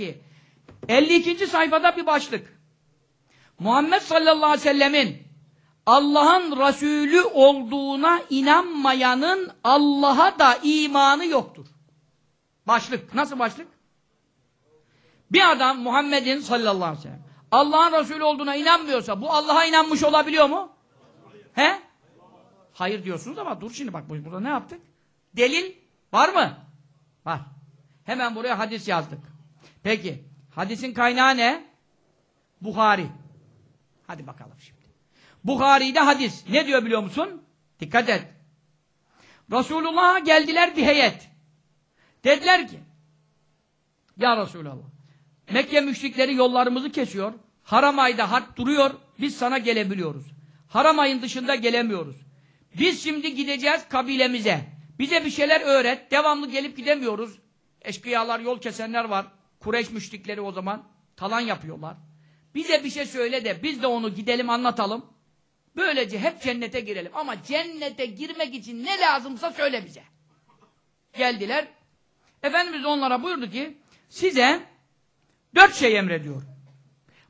Peki 52. sayfada bir başlık. Muhammed sallallahu aleyhi ve sellemin Allah'ın Resulü olduğuna inanmayanın Allah'a da imanı yoktur. Başlık. Nasıl başlık? Bir adam Muhammed'in sallallahu aleyhi ve sellem Allah'ın Resulü olduğuna inanmıyorsa bu Allah'a inanmış olabiliyor mu? He? Hayır diyorsunuz ama dur şimdi bak burada ne yaptık? Delil var mı? Var. Hemen buraya hadis yazdık. Peki. Hadisin kaynağı ne? Bukhari. Hadi bakalım şimdi. Bukhari'de hadis. Ne diyor biliyor musun? Dikkat et. Resulullah'a geldiler bir heyet. Dediler ki Ya Resulallah Mekke müşrikleri yollarımızı kesiyor. Haram ayda harp duruyor. Biz sana gelebiliyoruz. Haram ayın dışında gelemiyoruz. Biz şimdi gideceğiz kabilemize. Bize bir şeyler öğret. Devamlı gelip gidemiyoruz. Eşkıyalar, yol kesenler var. Kureyş müşrikleri o zaman talan yapıyorlar. Bize bir şey söyle de biz de onu gidelim anlatalım. Böylece hep cennete girelim. Ama cennete girmek için ne lazımsa söyle bize. Geldiler. Efendimiz onlara buyurdu ki size dört şey emrediyor.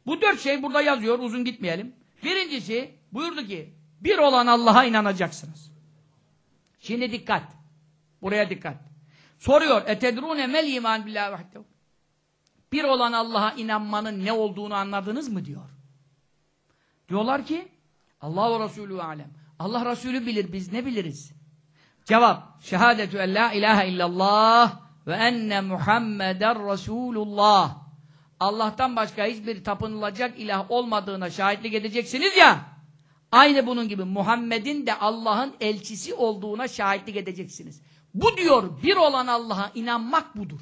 Bu dört şey burada yazıyor. Uzun gitmeyelim. Birincisi buyurdu ki bir olan Allah'a inanacaksınız. Şimdi dikkat. Buraya dikkat. Soruyor. Etedrune mel iman billahi vahdehu. Bir olan Allah'a inanmanın ne olduğunu anladınız mı diyor. Diyorlar ki Allah ve Resulü alem. Allah Resulü bilir biz ne biliriz? Cevap. Şehadetü en la ilahe illallah ve enne Muhammeden Resulullah. Allah'tan başka hiçbir tapınılacak ilah olmadığına şahitlik edeceksiniz ya. Aynı bunun gibi Muhammed'in de Allah'ın elçisi olduğuna şahitlik edeceksiniz. Bu diyor bir olan Allah'a inanmak budur.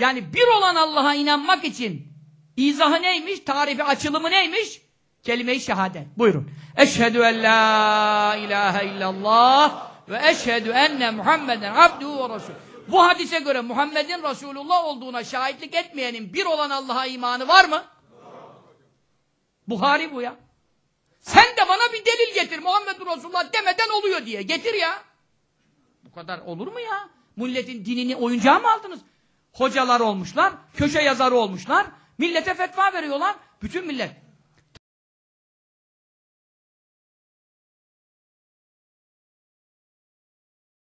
Yani bir olan Allah'a inanmak için izahı neymiş? Tarifi açılımı neymiş? Kelime-i şehadet. Buyurun. Eşhedü en la ilahe illallah ve eşhedü enne Muhammeden abduhu ve resul. Bu hadise göre Muhammed'in Resulullah olduğuna şahitlik etmeyenin bir olan Allah'a imanı var mı? Buhari bu ya. Sen de bana bir delil getir Muhammed Resulullah demeden oluyor diye. Getir ya. Bu kadar olur mu ya? Milletin dinini oyuncağa mı aldınız? Hocalar olmuşlar, köşe yazarı olmuşlar, millete fetva veriyorlar. Bütün millet